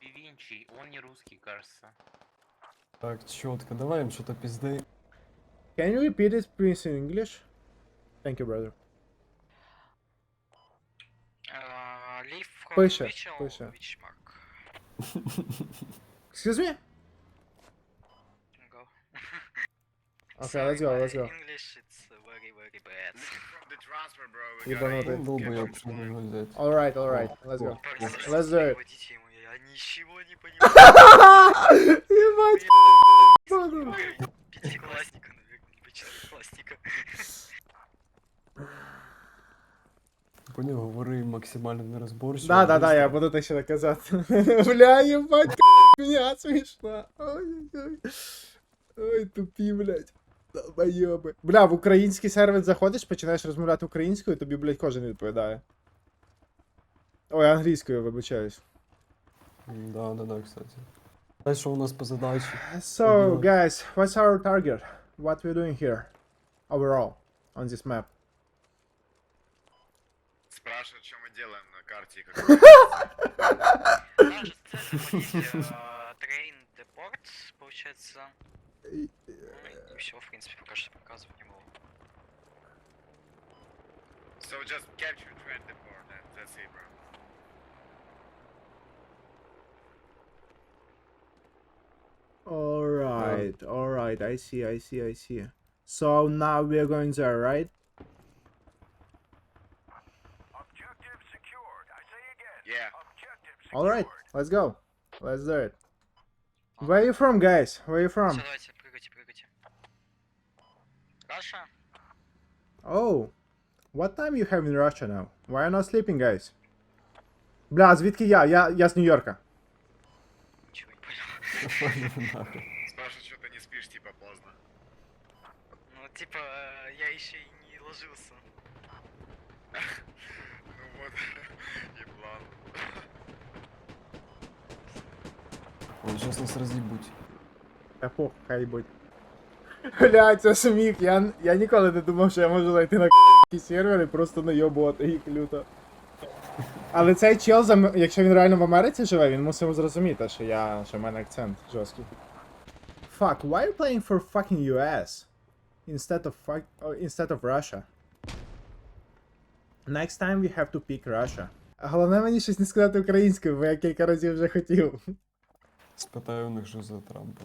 Певинчий, он не русский, кажется. Так, чітко, давай їм що-то пізди. Can you repeat it, please, in English? Thank you, brother. Uh, leave which mark? Excuse me? Go. Okay, let's go, let's go. English it's uh, very, very bad. The transfer, bro. Ебанутый. Ну. Alright, alright, let's go. Let's do it. Я ничего не понимаю. Ебать! Пятиклассника, наверное, либо четырехклассника. Поняв, говори максимально нерозборчиво. Да, да, да, я буду так ще казати. Бля, ебать, меня смішно. Ой-ой-ой. Ой, тупі, блядь. Долбойоби. Бля, в український сервер заходиш, починаєш розмовляти українською, тобі, блядь, кожен відповідає. Ой, англійською, вибачаюсь. М, Да, да, да, кстати. Знаєш, що у нас по задачі? So, Ідіот. guys, what's our target? What we're doing here? Overall, on this map. Спрашивают, что мы делаем на карте. и Как... Наша цель заходить, э, Train Deport, получается. Ну, И все, в принципе, пока что показывать не могу. so just capture trend deport, and that's it, bro. Alright, alright, I see, I see, I see. So now we're going there, right? Yeah. Alright, let's go. Let's do it. Where you from, guys? Where you from? Все, давайте, прыгайте, прыгайте. Раша? Oh, what time you have in Russia now? Why are you not sleeping, guys? Бля, звідки я? Я, я з Нью-Йорка. Ничего не понял. Нахуй. Спрашивают, что ты не спишь, типа, поздно. Ну, типа, э, я еще и не ложился. Ну вот, еблан. Ой, зараз нас роз'їбуть. Та пох, хай будь. Бля, це сміх. Я, я ніколи не думав, що я можу зайти на якийсь сервер і просто найобувати їх люто. Але цей чел, зам- якщо він реально в Америці живе, він мусив зрозуміти, що я, що в мене акцент жорсткий. Fuck, why are you playing for fucking US? Instead of fuck, oh, instead of Russia. Next time we have to pick Russia. А Головне мені щось не сказати українською, бо я кілька разів вже хотів. Спитаю у них, що за Трампа.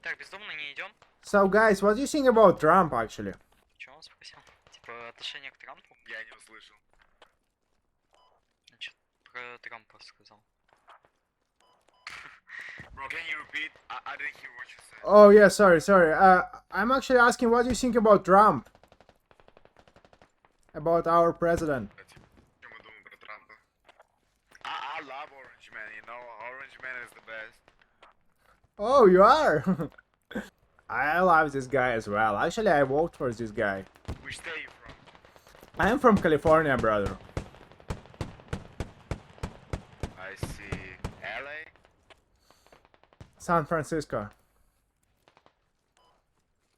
Так, бездомно не идем. So guys, what do you think about Trump actually? Чего он спросил? Типа, отношение к Трампу? Я не услышал. Bro, can you repeat? I, I didn't hear what you said. Oh yeah, sorry, sorry. Uh, I'm actually asking what do you think about Trump? About our president. I, I love Orange Man, you know, Orange Man is the best. Oh, you are? I love this guy as well. Actually, I vote for this guy. Which state you from? I am from California, brother. San Francisco.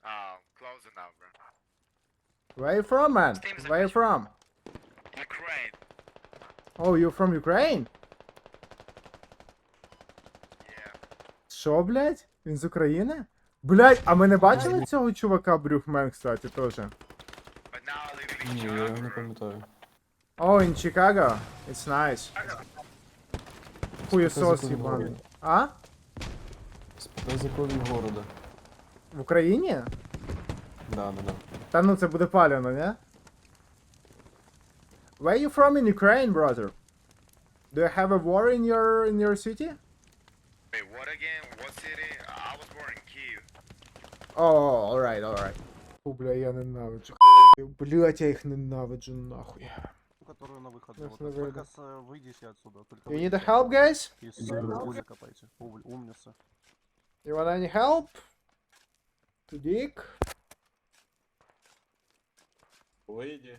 Oh, close enough, bro. Where you from, man? Same Where you задача. from? Ukraine. Oh, you from Ukraine? Yeah. Що, блядь? Він з України? Блядь, а ми не бачили цього чувака Брюхмен, кстати, теж. But now I live in Ні, я його не Chicago, bro. пам'ятаю. Oh, in Chicago. It's nice. Хуєсос Спитай, з якого їбаний. города. А? Спитай, з якого він города. В Україні? Да, да, да. Та ну це буде палено, не? Where you from in Ukraine, brother? Do you have a war in your in your city? Wait, what again? What city? I was born in Kiev. Oh, alright, alright. О, бля, я ненавиджу. Блять, я їх ненавиджу нахуй. которую на выход. Сейчас Вот, на только выход. с, э, выйдите отсюда. Только You need a выйдите. help, guys? И с уголь закопайте. Уголь, умница. You want any help? To dig? Выйди.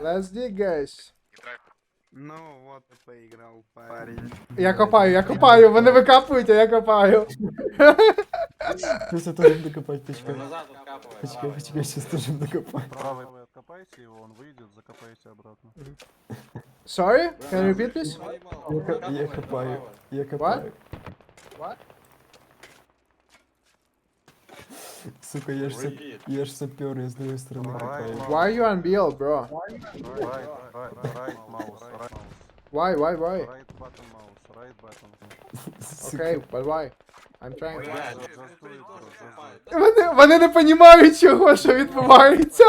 Let's dig, guys. Не. Ну вот и поиграл парень. Я копаю, я копаю, вони викапують, а я копаю. Сейчас я тоже докопать, почекай. Назад откапывай. Почекай, давай. почекай, сейчас тоже докопаю. Правый вы откопайте его, он выйдет, закопайте обратно. Sorry? Can you repeat please? Я, ка- я копаю. Я копаю. Сука, я ж, сап... Repeat. я ж сапер, я з другої сторони копаю. Why you unbuild, bro? Right, right, right mouse, right mouse. Why, why, why? Right button mouse, right button. Okay, but why? I'm trying to... Блядь, Just ну, do it, bro, just do it. Вони, вони не розуміють, чого, що відбувається.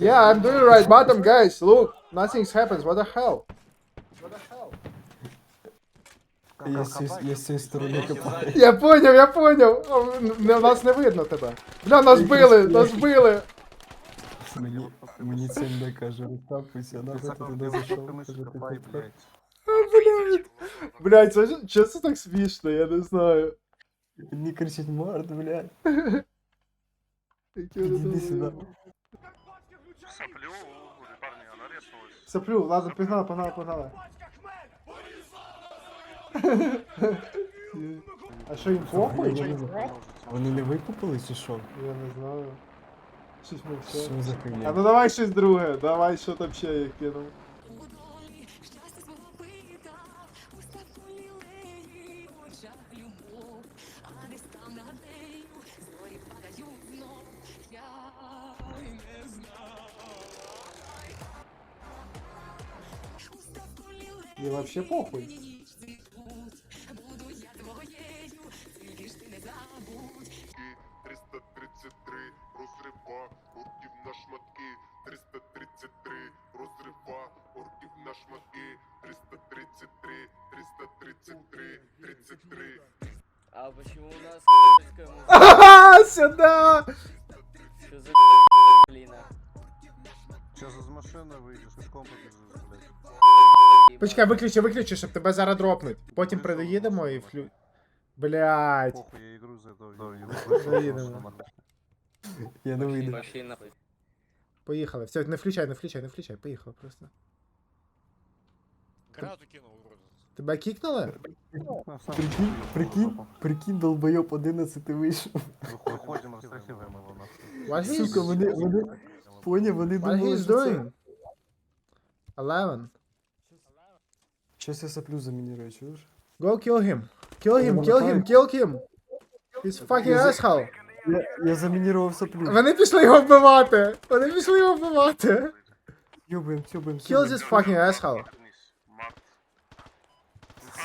Yeah, I'm doing right bottom, guys. Look, nothing happens. What the hell? Я з цієї- я з цієї сторони копаю. Я поняв, я поняв. А, в- н- Нас не видно тебе. Бля, нас били, нас били. Мені, мені це не каже, розтапуйся, нахуй ти туди зайшов, каже, ти Копай, копай. блядь. Блядь. Блядь, це ж- чого це так смішно, я не знаю. Мені кричить Март, блядь. Які сюда. Соплю, парни, она резнулась. Соплю, ладно, погнала, погнала, погнала. А що їм похуй? Я не знаю. Вони не викупили чи що? Я не знаю. Щось ми все. Що за А ну давай щось друге, давай що там ще я кинув. ставку лілеї, Їй вообще похуй. ніч цвітуть, буду я твоєю, тільки ж ти не забудь. 333 розрива орків на шматки, 333 розрива орків на шматки, 333, 333, 33. А почему у нас русская музыка? Ага, сюда! Что за блин? а? Сейчас из машины выйдешь, пешком побежишь, блядь. Почекай, виключи, виключи, щоб тебе зараз дропнуть. Потім приїдемо і вклю. Блять. Похуй, я ігру задовідом. Я не вийду. Поїхали. Все, не включай, не включай, не включай, поїхали просто. Гранату кинув вроде. Тебя кикнуло? Ну, прикинь, прикинь, прикинь, долбоёб 11 вийшов. Виходимо, розстрахіваємо його нахуй. Сука, вони, вони, поняв, вони думали, що це... 11? Щас я соплю замінірую, чуєш? Go kill him. Kill him, kill him, kill him. He's fucking asshole. Я, я замінірував соплю. Вони пішли його вбивати. Вони пішли його вбивати. Йобуєм, сьобуєм, Kill this fucking asshole.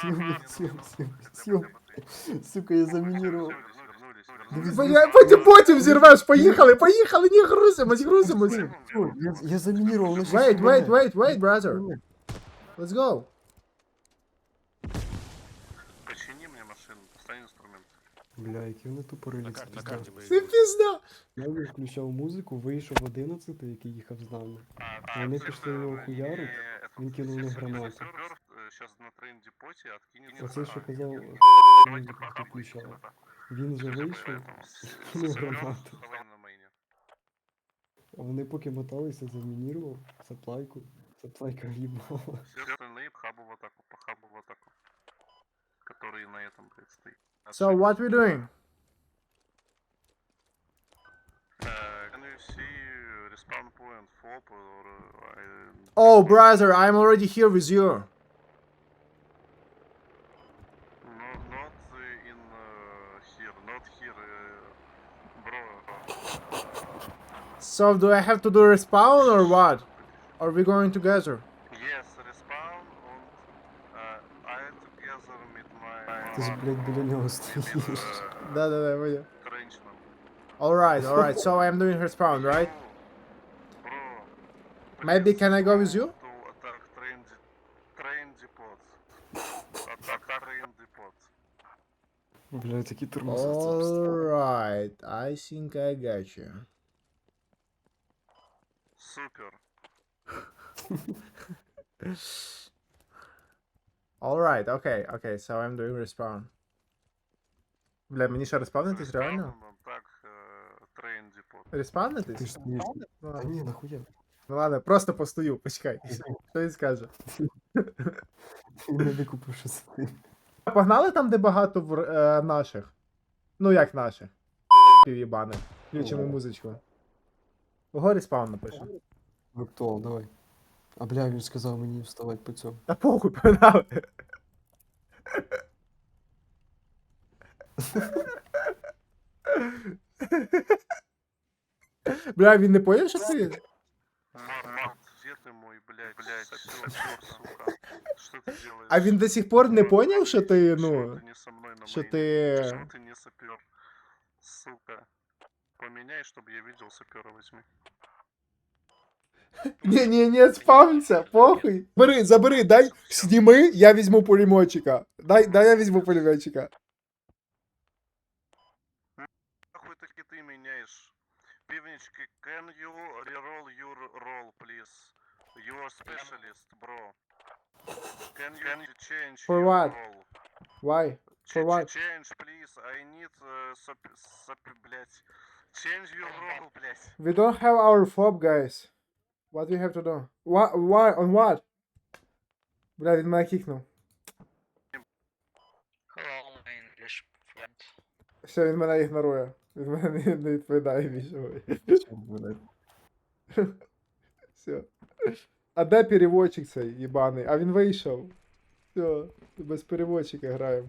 Сьобуєм, сьобуєм, сьобуєм. Сука, я замінірував. Бля, Потім потім зірвеш. Поїхали, поїхали, не грузимось, грузимось. Я, я замінірував, Wait, wait, wait, wait, brother. Let's go. Почини мне машину, достань инструмент. Бля, які вони тупорились. На карті Це пізда. Я включав музику, вийшов 11, який їхав з нами. Вони пішли його хуярить, він кинув на гранату. Сейчас на тренде поте откинется. Оце, що казав, музику включав. Він вже вийшов, кинув гранату. А вони поки моталися, замінірував, заплайку. Заплайка в'їбала. Все остальные хабу в атаку, по хабу в атаку. Которые на этом, блядь, стоит. So what we doing? Uh, can you see respawn point FOP or uh, I... Oh, brother, I'm already here with you. No, not uh, in uh, here, not here, uh, bro. So do I have to do respawn or what? Are we going together? my Ти ж, блядь, біля нього стоїш. uh, Да, да, да, понял. trenchman. Alright, alright, so I'm doing respawn, right? Bro, Maybe please can I go with you? To attack train, de- train depots. Attack train depots. Бля, такі тормози. Alright, I think I got you. Super. Alright, okay, okay, so I'm doing respawn. Бля, мені ще респавнитись реально? Respawn and attack uh, train depot. Ти ж стоїш. Ну Та ладно. ні, нахуя. Ну ладно, просто постою, почекай. Що він скаже? Не викупив, що це ти. Погнали там, де багато вр- е, наших. Ну як наших. Пів'єбаних. Включимо Ого. музичку. Вгорі спаун напише. Виртуал, давай. А бля, він сказав мені вставати по цьому. Та похуй, погнали. Бля, він не поняв, що це? Март, где ты мой, блядь, блядь, сапер, сука? Что ты делаешь? А він до сих пор не поняв, що ти, Почему ну. ты не со мной на Що моей- ти. Почему ты не сапер? Сука. Поменяй, чтобы я видел сапера возьми. Ні, ні, ні, спавниться, похуй. Бери, забери, дай, сніми, я візьму пулеметчика. Дай, дай я візьму пулеметчика. Нахуй таки ты меняешь? Пивнички, can you reroll your roll, please? You are specialist, bro. Can you, can you change For your what? roll? Why? Ch- For ch- what? Change, please. I need uh, sup, sup, блядь. Change your roll, блядь. We don't have our fob, guys. What we have to do? Why? Why? On what? Бля, він мене кікнув. Hello, my English friend. Все, він мене ігнорує. Він мене не, не відповідає нічого. Все. А де переводчик цей їбаний? А він вийшов. Все, без переводчика граємо.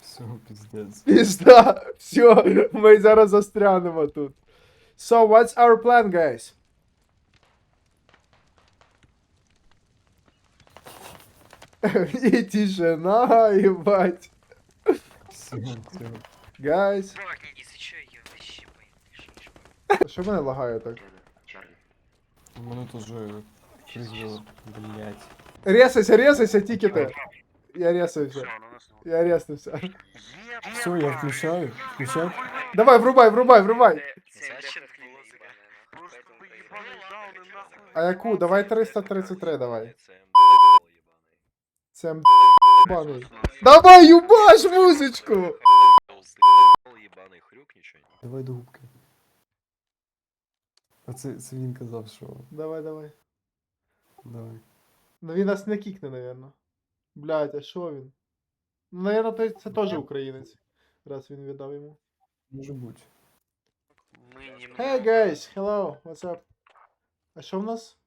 Все, піздець. Пізда! Все, ми зараз застрянемо тут. So, what's our plan, guys? изучай, я вообще понял. Що мене лагає так? У мене теж фрізило. Блять. Ресайся, ресайся, тікети. Я Все, ресаюся. на нас его. Я реснувся. Все, я включаю. Включай. Давай, врубай, врубай, врубай. Зачем Просто бы ебаный даун и нахуй. А яку? Давай 333, давай. Це м- Давай, юбаш музичку! Давай до губки. А це, це він казав, що. Давай, давай. Давай. Ну він нас не кікне, навірно. Блять, а що він? Ну, навірно, той- це теж українець. Раз він віддав йому. Може бути. Hey guys, hello, what's up? А що в нас?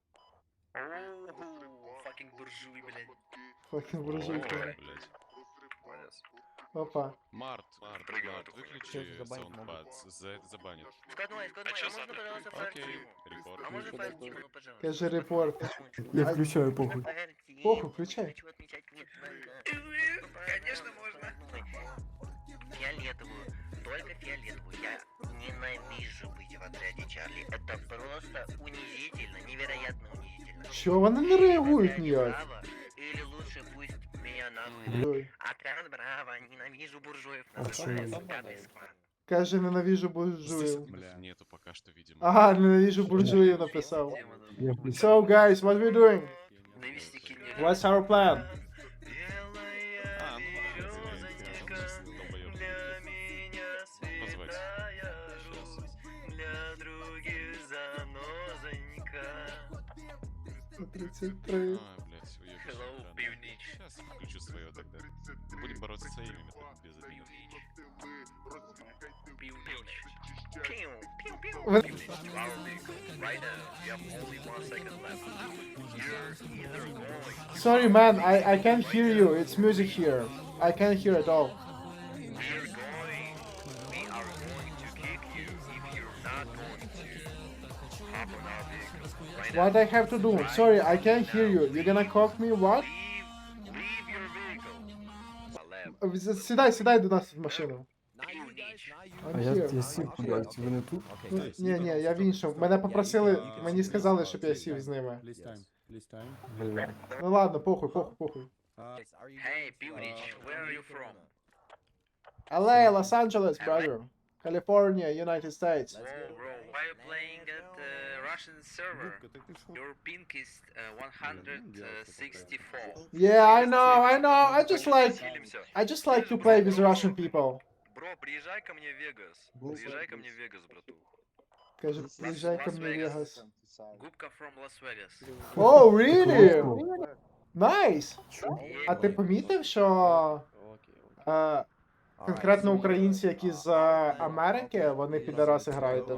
Fucking буржуй, Fucking буржуйка. Опа. Март, Март, Март, выключи саундпад, за- забанит. А можно, пожалуйста, Окей, репорт. А пожалуйста? Каже репорт. Я включаю похуй. Похуй, включай. Конечно, можно. Фиолетовую. Только фиолетовую. Я ненавижу быть в отряде Чарли. Это просто унизительно, невероятно унизительно. Що вони не реагують Отряде пусть меня нахуй. Ой. Отряд Браво, ненавижу буржуев. А что называется это? пятый склад. Каже, ненавижу буржуїв. Бля. Нету пока что, видимо. Ага, ненавижу буржуїв написав. Я включаю. So guys, what we doing? Навестники не What's our plan? А, ну ладно, березонька долбоёб. для меня Позвать. святая Щас. Русь, для других занозонька. 33. А, своими без Sorry man, I, I can't hear you. It's music here. I can't hear at all. What I have to do? Sorry, I can't hear you. You're gonna cock me what? Сідай, сідай до нас в машину. А я, я сів кудись, ви не тут? Ну, Ні, ні, я в іншому. Мене попросили, мені сказали, щоб я сів з ними. Бля. Ну ладно, похуй, похуй, похуй. Hey, Pivnich, where are you from? LA, Los Angeles, brother. California, United States. Whoa, bro, why are you playing at Russian server? Your ping is uh, 164. Yeah, I know, I know. I just like, I just like to play with Russian people. Бро, приезжай ко мне в Вегас. Приезжай ко мне в Вегас, брату. Каже, приїжджай ко мені в Вегас. Губка from Las Vegas. Oh, really? Nice! А ти помітив, що е, конкретно українці, які з е, Америки, вони підараси грають?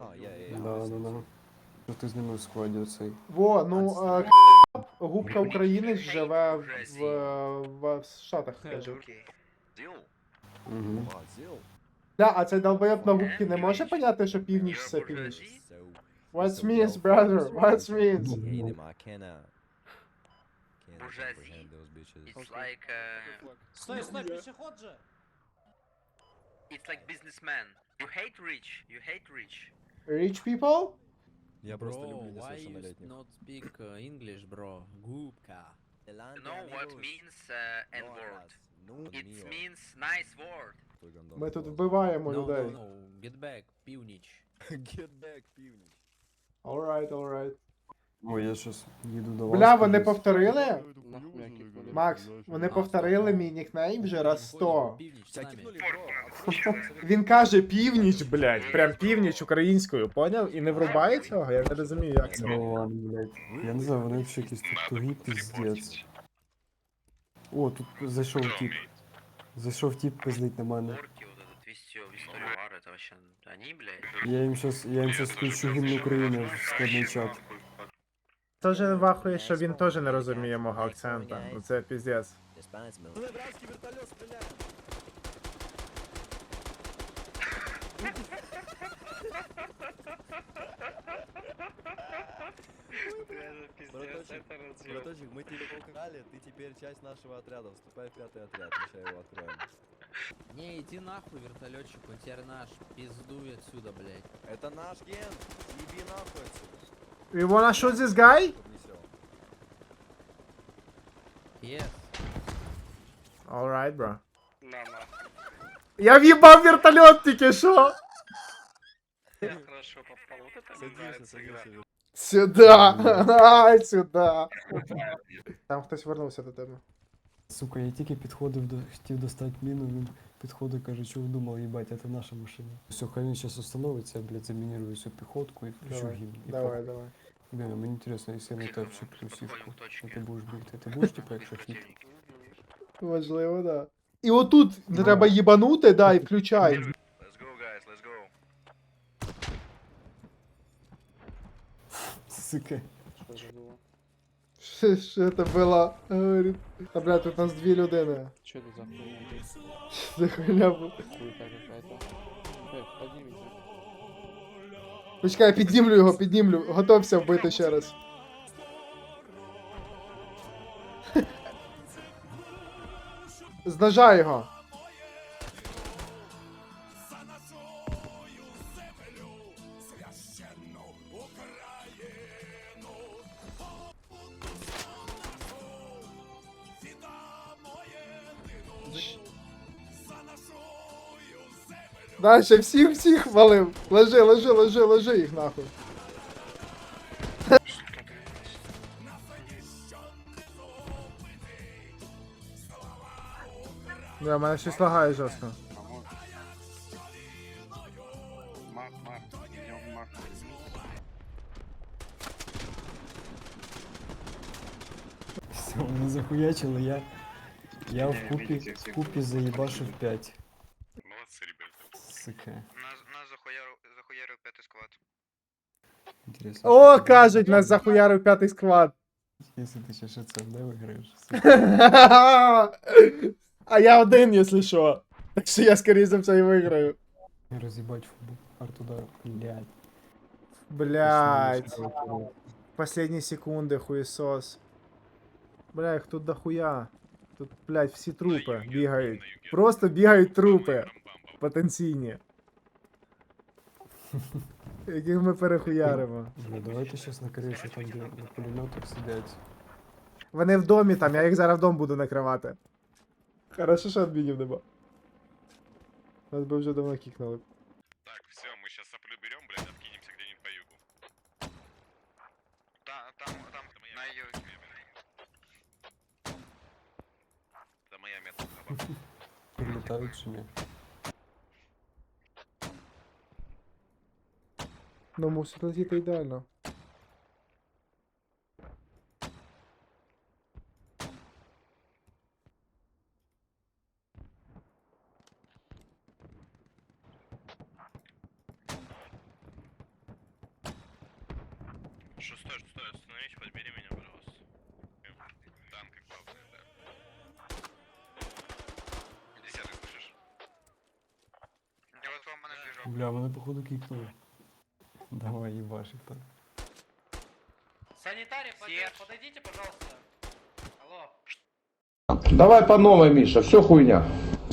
А, я, я, я. Да, да, да. Що ти з ними в складі оцей? Во, ну, е, губка українець живе в, в, в Штатах, каже. Угу. Да, а цей долбоєб на губки не може поняти, що північ це північ. What's means, brother? What's means? hate him, I cannot. Can't Bourgeoisie. comprehend those bitches. It's like uh, Стой, стой, пешеход же! it's like businessman. You hate rich. You hate rich. Rich people? Я просто Bro, люблю why you несовершеннолетних. not speak uh, English, bro? Губка. You know what means uh, N word? Ну, It ні, means nice word. той гандон Ми тут клас. вбиваємо No, людей. no, no, get back, північ. Get back, північ. Alright, alright. Ой, я щас їду до вас. Бля, вони повторили? Макс, вони повторили мій нікнейм вже раз сто. Він каже північ, блядь, прям північ українською, поняв? І не врубає цього? Я не розумію, як це. Ну ладно, блядь. Я не знаю, вони взагалі якісь тут тугі піздець. О, тут зайшов тип. Зайшов тип пиздить на мене. Вообще. Я їм щас, я їм щас включу гімн України в складний чат. Теж вахує, що він теж не розуміє мого акцента. Ну це піздець. Іспанець мил. Вражеский вертольот стріляє. Браточек, браточек, мы тебя украли, ты теперь часть нашего отряда. Вступай в пятый отряд, мы сейчас его откроем. Не, иди нахуй, вертолетчик, он теперь наш. Пиздуй отсюда, блядь. Это наш ген. Еби нахуй отсюда. You wanna shoot this guy? Yes. Alright, bro. На. Я в'їбав вертольот тільки що! Я хорошо попал. Вот это мне нравится игра. Сюда! Сюда! Там хтось вернувся до тебе. Сука, я тільки підходив до хотів достати міну, він підходить, каже, чого думав, їбать, це наша машина. Все, хай він зараз остановиться, я, блядь, замінірую всю піхотку і включу Давай, гімн. І Давай, давай. Блін, а мені інтересно, якщо я на тебе всю плюсівку, то ти будеш бігти. Ти будеш, типу, якщо хіт? Важливо, да. І отут треба їбанути, да, і включай. Let's go, guys, let's go. Сука. Що, це було? Говорить. Та, бля, тут нас дві людини. Что это за хуйня? Це хуйня какая-то. Э, поднимите. Почекай, я піднімлю його, піднімлю. Готовся вбити ще раз. З ножа його. Дальше всіх всіх валив. Лежи, лежи, лежи, лежи їх нахуй. Да, мене щось лагає жорстко. Все, вони захуячили, я. Я в купі, в купі заїбашив 5. Сука. Нас, нас захуярил, захуярил пятый склад. Інтересно. О, кажуть, нас захуярив п'ятий склад. Якщо ти ще ще це не виграєш. сука. А я один, якщо що. Так що я скоріше за все і виграю. Роз'їбать футбол. Артудар, блядь. Блять. Последні секунди, хуєсос. Бля, їх тут дохуя. Тут, блядь, всі трупи бігають. Просто бігають трупи. Потенційні. Яких ми перехуяримо. Бля, давайте щас на кришу, там де на пулеметах сидять. Вони в домі там, я їх зараз в дом буду накривати. Хорошо, що адмінів нема. Нас би вже давно кікнули. Так, все, мы сейчас соплю берем, блядь, откинемся где-нибудь по югу. Та, там, там, на юге. Это моя метка. Прилітають чи ні? Ну, мусить летіти ідеально. Шестой, шестой, остановись, подбери меня, пожалуйста. Танк и главное, да. Десятый, слышишь? Я вот вам мене Бля, мене походу кікнули. Давай, їбашик так. Санитарий, подойдите, пожалуйста. Алло. Давай по новой, Миша, все хуйня.